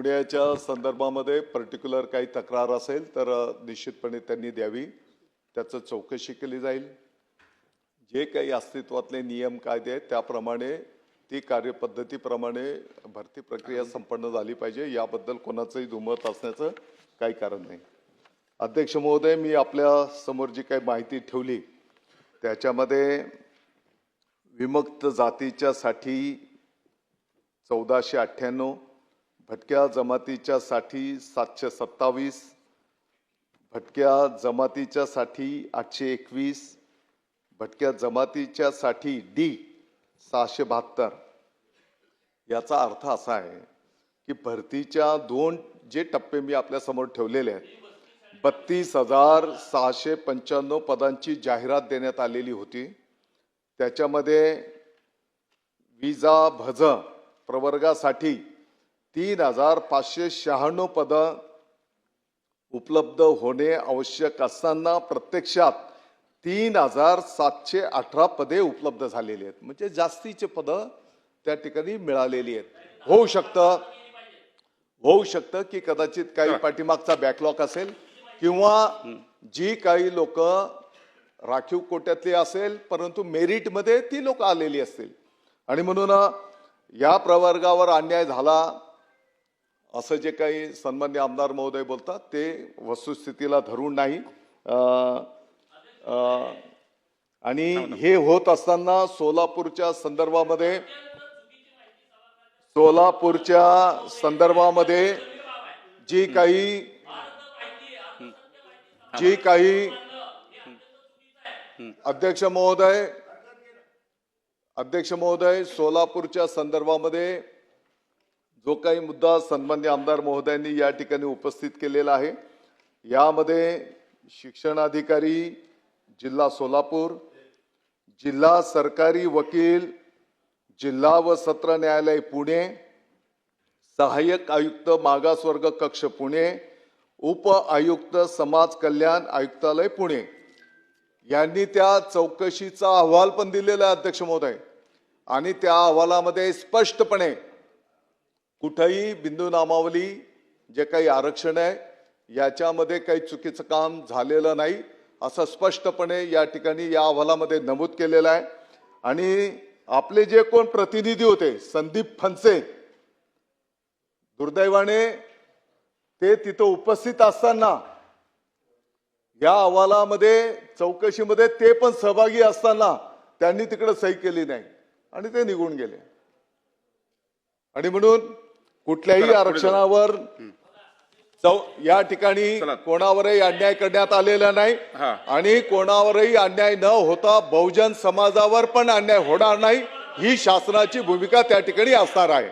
पुण्याच्या संदर्भामध्ये पर्टिक्युलर काही तक्रार असेल तर निश्चितपणे त्यांनी द्यावी. त्याचं चौकशी केली जाईल. जे काही अस्तित्वातले नियम कायदे आहेत त्याप्रमाणे ती कार्यपद्धतीप्रमाणे भरती प्रक्रिया संपन्न झाली पाहिजे. याबद्दल कोणाचंही दुमत असण्याचं काही कारण नाही. अध्यक्ष महोदय मी आपल्यासमोर जी काही माहिती ठेवली त्याच्यामध्ये विमुक्त जातीच्या साठी चौदाशे अठ्ठ्याण्णव भटक्या जमातीच्या साठी सातशे सत्तावीस भटक्या जमातीच्या साठी आठशे एकवीस भटक्या जमातीच्या साठी डी सहाशे बहात्तर. याचा अर्थ असा आहे की भरतीच्या दोन जे टप्पे मी आपल्यासमोर ठेवलेले आहेत बत्तीस हजार सहाशे पंच्याण्णव पदांची जाहिरात देण्यात आलेली होती. त्याच्यामध्ये विजा भज प्रवर्गासाठी तीन हजार पाचशे शहाण्णव पदं उपलब्ध होणे आवश्यक असताना प्रत्यक्षात तीन हजार सातशे अठरा पदे उपलब्ध झालेली आहेत. म्हणजे जास्तीचे पदं त्या ठिकाणी मिळालेली आहेत. होऊ शकतं होऊ शकतं की कदाचित काही पाठीमागचा बॅकलॉग असेल किंवा जी काही लोक राखीव कोट्यातली असेल परंतु मेरिटमध्ये ती लोक आलेली असतील. आणि म्हणून या प्रवर्गावर अन्याय झाला असं जे काही सन्मान्य आमदार महोदय बोलतात ते वस्तुस्थितीला धरून नाही. आणि हे होत असताना सोलापूरच्या संदर्भामध्ये सोलापूरच्या संदर्भामध्ये जी काही जी काही अध्यक्ष महोदय अध्यक्ष महोदय सोलापूरच्या संदर्भामध्ये जो काही मुद्दा सन्मान्य आमदार महोदयांनी या ठिकाणी उपस्थित केलेला आहे यामध्ये शिक्षणाधिकारी जिल्हा सोलापूर जिल्हा सरकारी वकील जिल्हा व सत्र न्यायालय पुणे सहाय्यक आयुक्त मागासवर्ग कक्ष पुणे उप आयुक्त समाज कल्याण आयुक्तालय पुणे. यांनी त्या चौकशीचा अहवाल पण दिलेला आहे अध्यक्ष महोदय. आणि त्या अहवालामध्ये स्पष्टपणे कुठंही बिंदू नामावली जे काही आरक्षण आहे याच्यामध्ये काही चुकीचं काम झालेलं नाही असं स्पष्टपणे या ठिकाणी या अहवालामध्ये नमूद केलेलं आहे. आणि आपले जे कोण प्रतिनिधी होते संदीप फनसे दुर्दैवाने ते तिथं उपस्थित असताना या अहवालामध्ये चौकशीमध्ये ते पण सहभागी असताना त्यांनी तिकडे सही केली नाही आणि ते निघून गेले. आणि म्हणून कुठल्याही. आरक्षणावर या ठिकाणी. कोणावरही अन्याय करण्यात आलेला नाही. आणि कोणावरही अन्याय न होता बहुजन समाजावर पण अन्याय होणार नाही ही शासनाची भूमिका त्या ठिकाणी असणार आहे